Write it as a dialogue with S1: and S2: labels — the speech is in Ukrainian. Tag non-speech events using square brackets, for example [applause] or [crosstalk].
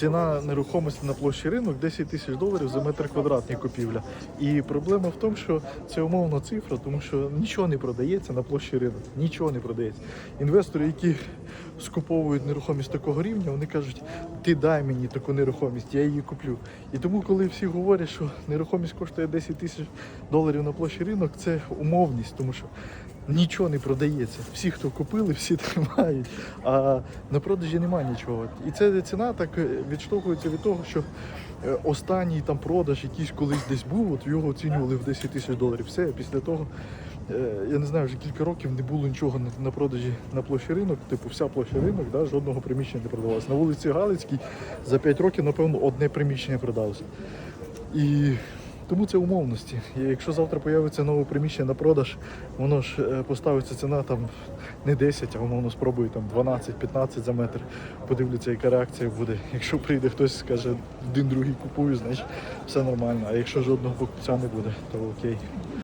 S1: Ціна нерухомості на площі ринок 10 тисяч доларів за метр квадратний купівля. І проблема в тому, що це умовна цифра, тому що нічого не продається на площі ринок. Нічого не продається. Інвестори, які скуповують нерухомість такого рівня, вони кажуть, ти дай мені таку нерухомість, я її куплю. І тому, коли всі говорять, що нерухомість коштує 10 тисяч доларів на площі ринок, це умовність, тому що нічого не продається. Всі, хто купили, всі [laughs] тримають, а на продажі немає нічого. І ця ціна так е, відштовхується від того, що е, останній там продаж якийсь колись десь був, от його оцінювали в 10 тисяч доларів. Все, після того, е, я не знаю, вже кілька років не було нічого на- продажі на площі ринок, типу вся площа ринок, да, жодного приміщення не продавалося. На вулиці Галицькій за 5 років, напевно, одне приміщення продалося. І тому це умовності. І якщо завтра появиться нове приміщення на продаж, воно ж е, поставиться ціна там не 10, а умовно спробує там 12-15 за метр. Подивляться, яка реакція буде. Якщо прийде хтось скаже, один другий купую, значить все нормально. А якщо жодного покупця не буде, то окей.